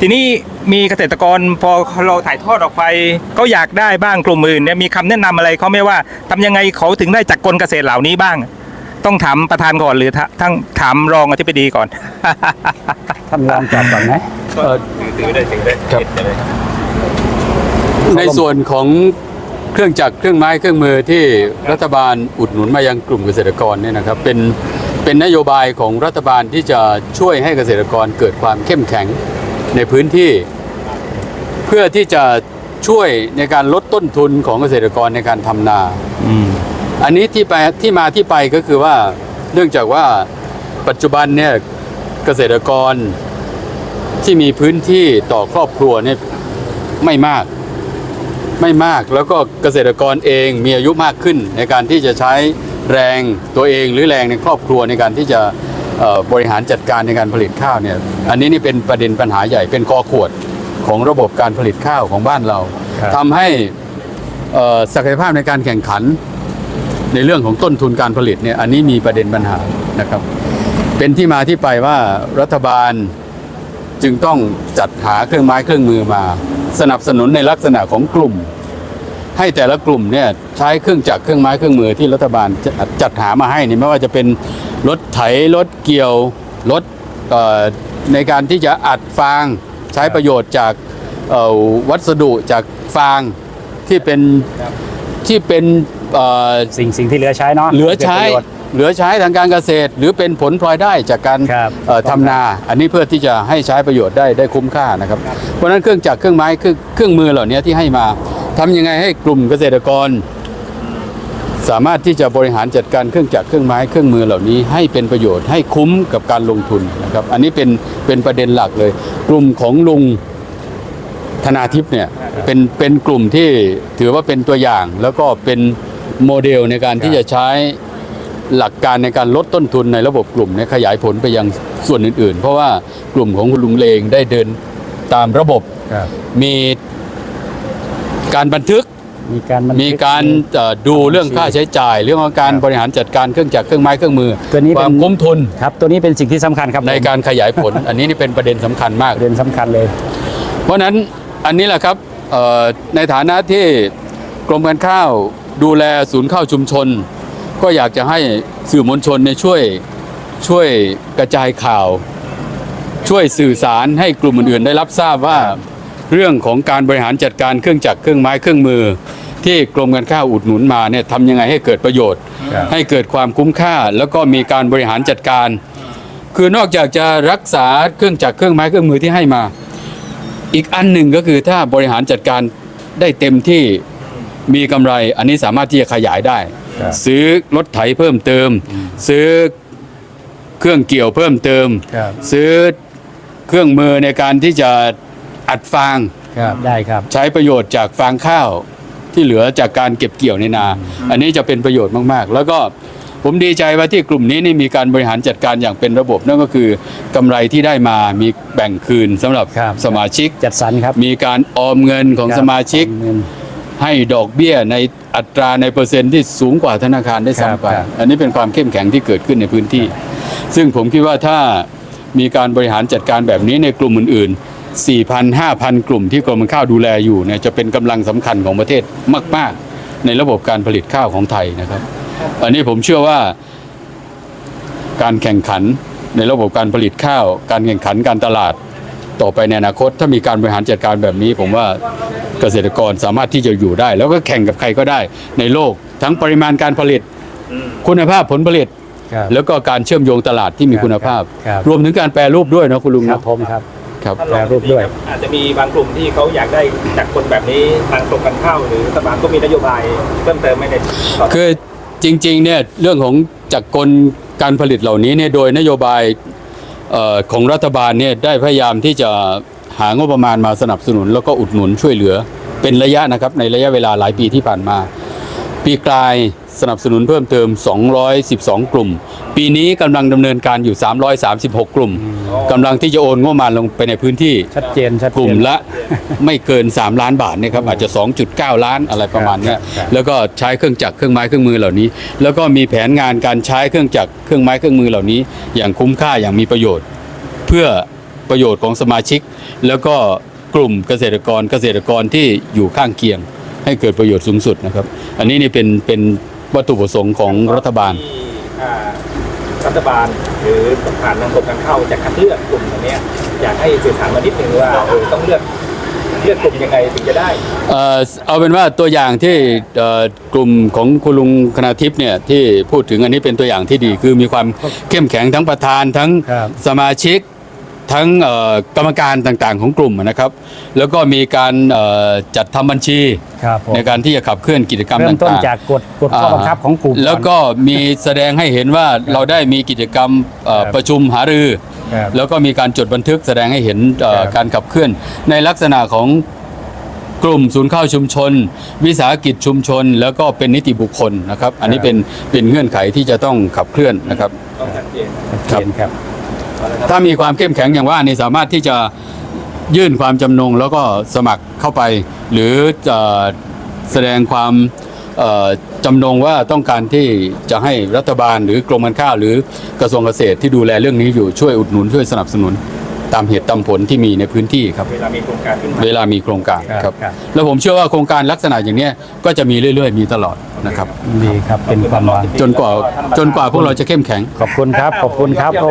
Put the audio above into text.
ทีนี้มีเกษตรกรพอเราถ่ายทอดออกไปเขาอยากได้บ้างกลุ่มอื่นเนี่ยมีคำแนะนำอะไรเขาไหม่ว่าทำยังไงเขาถึงได้จักรกลเกษตรเหล่านี้บ้าง ต้องถามประธานก่อนหรือทั้งถามรองอธิบดีก่อนท่านรองตอบก่อนไหมเอ่อถือได้ถือได้ครับในส่วนของเครื่องจักรเครื่องไม้เครื่องมือที่รัฐบาลอุดหนุนมายังกลุ่มเกษตรกรเนี่ยนะครับเป็นเป็นนโยบายของรัฐบาลที่จะช่วยให้เกษตรกรเกิดความเข้มแข็ง ในพื้นที่เพื่อที่จะช่วยในการลดต้นทุนของเกษตรกรในการทำนา อันนี้ที่ไปที่มาที่ไปก็คือว่าเนื่องจากว่าปัจจุบันเนี่ยเกษตรกรที่มีพื้นที่ต่อครอบครัวเนี่ยไม่มากไม่มากแล้วก็เกษตรกรเองมีอายุมากขึ้นในการที่จะใช้แรงตัวเองหรือแรงในครอบครัวในการที่จะเอ่อ บริหารจัดการในการผลิตข้าวเนี่ยอันนี้นี่เป็นประเด็นปัญหาใหญ่เป็นคอขวดของระบบการผลิตข้าวของบ้านเราครับทำให้เอ่อศักยภาพในการแข่งขันในเรื่องของต้นทุนการผลิตเนี่ยอันนี้มีประเด็นปัญหานะครับ เป็นที่มาที่ไปว่ารัฐบาลจึงต้องจัดหาเครื่องไม้เครื่องมือมา สนับสนุนในลักษณะของกลุ่ม ให้แต่ละกลุ่มเนี่ยใช้เครื่องจักรเครื่องไม้เครื่องมือที่รัฐบาลจะจัดหามาให้นี่ไม่ว่าจะเป็นรถไถรถเกี่ยวรถเอ่อในการที่จะอัดฟางใช้ประโยชน์จากเอ่อวัสดุจากฟางที่เป็นที่เป็นเอ่อสิ่งสิ่งที่เหลือใช้เนาะเหลือใช้ป็นประโยชน์เหลือใช้ทางการเกษตร หรือเป็นผลพลอยได้จากการครับเอ่อทำนา อันนี้เพื่อที่จะให้ใช้ประโยชน์ได้ได้คุ้มค่านะครับ เพราะฉะนั้นเครื่องจักรเครื่องไม้เครื่องเครื่องมือเหล่านี้ที่ให้มา ทำยังไงให้กลุ่มเกษตรกร สามารถที่จะบริหารจัดการเครื่องจักรเครื่องไม้เครื่องมือเหล่านี้ให้เป็นประโยชน์ให้คุ้มกับการลงทุนนะครับ อันนี้เป็นเป็นประเด็นหลักเลย กลุ่มของลุงธนาทิพย์เนี่ยเป็นเป็นกลุ่มที่ถือว่าเป็นตัวอย่าง แล้วก็เป็นโมเดลในการที่จะใช้หลักการในการลดต้นทุนในระบบกลุ่มเนี่ยขยายผลไปยังส่วนอื่น ๆ เพราะว่ากลุ่มของคุณลุงเลงได้เดินตามระบบครับมี การบันทึกมีการบันทึมีการเอ่อดูเรื่องค่าใช้จ่าย เรื่องของการบริหารจัดการเครื่องจักรเครื่องไม้เครื่องมือตัวนี้คเป็วามนคุ้มทุนครับตัวนี้เป็นสิ่งที่สำคัญครับในการขยายผล อันนี้นี่เป็นประเด็นสำคัญมาก ประเด็นสำคัญเลย เพราะฉะนั้นอันนี้แหละครับเอ่อในฐานะที่กรมการข้าวดูแลศูนย์ข้าวชุมชน ก็อยากจะให้สื่อมวลชนเนี่ยช่วยช่วยกระจายข่าว ช่วยสื่อสารให้กลุ่มอื่นๆได้รับทราบว่า เรื่องของการบริหารจัดการเครื่องจักรเครื่องไม้เครื่องมือ ที่กรมการข้าวอุดหนุนมาเนี่ยทำยังไงให้เกิดประโยชน์ครับให้เกิดความคุ้มค่า แล้วก็มีการบริหารจัดการ คือนอกจากจะรักษาเครื่องจักรเครื่องไม้เครื่องมือที่ให้มา อีกอันหนึ่งก็คือถ้าบริหารจัดการได้เต็มที่มีกำไร อันนี้สามารถที่จะขยายได้ครับซื้อรถไถเพิ่มเติม ซื้อเครื่องเกี่ยวเพิ่มเติมครับซื้อเครื่องมือในการที่จะ อัดฟางครับได้ครับใช้ประโยชน์จากฟางข้าวที่เหลือจากการเก็บเกี่ยวในนา อันนี้จะเป็นประโยชน์มาก ๆ แล้วก็ผมดีใจว่าที่กลุ่มนี้นี่มีการบริหารจัดการอย่างเป็นระบบ นั่นก็คือกำไรที่ได้มามีแบ่งคืนสำหรับครับ สมาชิก จัดสรรครับ มีการออมเงินของครับสมาชิก เงิน ให้ดอกเบี้ยในอัตราในเปอร์เซ็นต์ที่สูงกว่าธนาคารได้ครับซ้ำไป ครับ อันนี้เป็นความเข้มแข็งที่เกิดขึ้นในพื้นที่ ซึ่งผมคิดว่าถ้ามีการบริหารจัดการแบบนี้ในกลุ่มอื่นๆ 4,000 5,000 กลุ่มที่กรมการข้าวดูแลอยู่เนี่ยจะเป็นกำลังสำคัญของประเทศมาก ๆ ในระบบการผลิตข้าวของไทยนะครับ อันนี้ผมเชื่อว่าการแข่งขันในระบบการผลิตข้าว การแข่งขันการตลาดต่อไปในอนาคต ถ้ามีการบริหารจัดการแบบนี้ ผมว่าเกษตรกรสามารถที่จะอยู่ได้ แล้วก็แข่งกับใครก็ได้ในโลก ทั้งปริมาณการผลิต คุณภาพผลผลิตครับแล้วก็การเชื่อมโยงตลาดที่มีคุณภาพครับรวมถึงการแปรรูปด้วยนะคุณลุงครัเนาะบผมครับ ครับ ท่านรองแปรรูปด้วย อาจจะมีบางกลุ่มที่เขาอยากได้จักรกลแบบนี้ทางกรมการข้าวหรือรัฐบาลก็มีนโยบายเพิ่มเติมไม่ได้ต่อคือจริงๆเนี่ยเรื่องของจักรกลการผลิตเหล่านี้เนี่ยโดยนโยบายเอ่อของรัฐบาลเนี่ยได้พยายามที่จะหางบประมาณมาสนับสนุน แล้วก็อุดหนุนช่วยเหลือเป็นระยะนะครับในระยะเวลาหลายปีที่ผ่านมา ปีกลาย สนับสนุนเพิ่มเติม 212 กลุ่ม ปีนี้กำลังดำเนินการอยู่ 336 กลุ่มกำลังที่จะโอนงบประมาณลงไปในพื้นที่ชัดเจนชัดเจนกลุ่มละไม่เกิน 3 ล้านบาทนะครับอาจจะ 2.9 ล้านอะไรประมาณเนี้ยครับแล้วก็ใช้เครื่องจักรเครื่องไม้เครื่องมือเหล่านี้ แล้วก็มีแผนงานการใช้เครื่องจักรเครื่องไม้เครื่องมือเหล่านี้ อย่างคุ้มค่าอย่างมีประโยชน์ เพื่อประโยชน์ของสมาชิก แล้วก็กลุ่มเกษตรกรเกษตรกรที่อยู่ข้างเคียงให้เกิดประโยชน์สูงสุดนะครับ อันนี้นี่เป็นเป็น วัตถุประสงค์ของรัฐบาล ที่อ่ารัฐบาลหรือผ่านทางกรมการเข้าจะคัดเลือกกลุ่มตรงเนี้ยอยากให้สื่อสารมานิดนึงว่าเออต้องเลือกเลือกกลุ่มยังไงถึงจะได้เอ่อเอาเป็นว่าตัวอย่างที่เอ่อกลุ่มของคุณลุงคณาทิพย์เนี่ยที่พูดถึงอันนี้เป็นตัวอย่างที่ดีคือมีความเข้มแข็งทั้งประธานทั้งครับสมาชิก ทั้งเอ่อกรรมการต่างๆ ของกลุ่มนะครับ แล้วก็มีการเอ่อจัดทำบัญชีครับผมในการที่จะขับเคลื่อนกิจกรรมเริ่มต้นต่างๆจากกฎกฎข้อบังคับของกลุ่มแล้วก็มีแสดงให้เห็นว่าเราได้มีกิจกรรมเอ่อครับประชุมหารือครับแล้วก็มีการจดบันทึกแสดงให้เห็นเอ่อครับการขับเคลื่อน ในลักษณะของกลุ่มศูนย์ข้าวชุมชน วิสาหกิจชุมชน แล้วก็เป็นนิติบุคคลนะครับ อันนี้เป็นเป็นเงื่อนไขที่จะต้องขับเคลื่อนนะครับต้องชัดเจนครับเห็นครับ ถ้ามีความเข้มแข็งอย่างว่านี่สามารถที่จะยื่นความจำนงแล้วก็สมัครเข้าไป หรือจะแสดงความเอ่อจำนงว่าต้องการที่จะให้รัฐบาลหรือกรมการข้าวหรือกระทรวงเกษตรที่ดูแลเรื่องนี้อยู่ช่วยอุดหนุนช่วยสนับสนุนตามเหตุตามผลที่มีในพื้นที่ครับ เวลามีโครงการขึ้นมาเวลามีโครงการครับครับครับแล้วผมเชื่อว่าโครงการลักษณะอย่างเนี้ยก็จะมีเรื่อย ๆ มีตลอดนะครับดีครับเป็นความหวังจนกว่าจนกว่าพวกเราจะเข้มแข็งขอบคุณครับขอบคุณครับโอ้